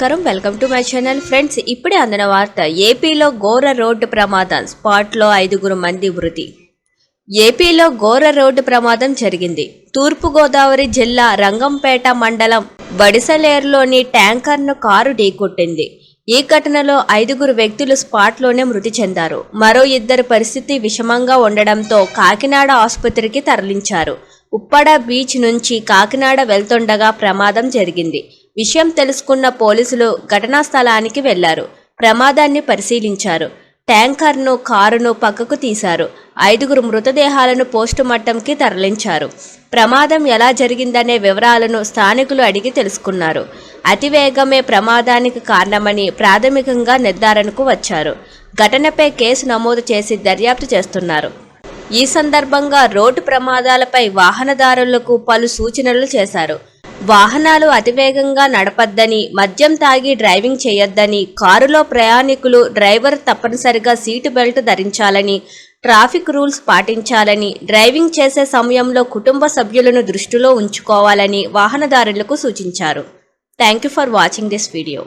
నమస్కారం. Welcome to my channel friends. ఇప్పుడే అందిన వార్త ఏపీలో ఘోర రోడ్డు ప్రమాదం స్పాట్లో ఐదుగురు మంది మృతి ఏపీలో ఘోర రోడ్డు ప్రమాదం జరిగింది. తూర్పుగోదావరి జిల్లా రంగంపేట మండలం బడిసలేరులోని ట్యాంకర్ను కారు ఢీకొట్టింది. ఈ ఘటనలో ఐదుగురు వ్యక్తులు స్పాట్లోనే మృతి చెందారు. మరో ఇద్దరి పరిస్థితి విషమంగా ఉండడంతో కాకినాడ ఆసుపత్రికి తరలించారు. ఉప్పడ బీచ్ నుంచి కాకినాడ వెళ్తుండగా ప్రమాదం జరిగింది. విషయం తెలుసుకున్న పోలీసులు ఘటనా స్థలానికి వెళ్ళారు. ప్రమాదాన్ని పరిశీలించారు. ట్యాంకర్ను కారును పక్కకు తీశారు. ఐదుగురు మృతదేహాలను పోస్టుమార్టంకి తరలించారు. ప్రమాదం ఎలా జరిగిందనే వివరాలను స్థానికులు అడిగి తెలుసుకున్నారు. అతివేగమే ప్రమాదానికి కారణమని ప్రాథమికంగా నిర్ధారణకు వచ్చారు. ఘటనపై కేసు నమోదు చేసి దర్యాప్తు చేస్తున్నారు. ఈ సందర్భంగా రోడ్డు ప్రమాదాలపై వాహనదారులకు పలు సూచనలు చేశారు. వాహనాలు అతివేగంగా నడపద్దని మద్యం తాగి డ్రైవింగ్ చేయొద్దని కారులో ప్రయాణికులు డ్రైవర్ తప్పనిసరిగా సీటు బెల్ట్ ధరించాలని ట్రాఫిక్ రూల్స్ పాటించాలని డ్రైవింగ్ చేసే సమయంలో కుటుంబ సభ్యులను దృష్టిలో ఉంచుకోవాలని వాహనదారులకు సూచించారు. Thank you for watching this video.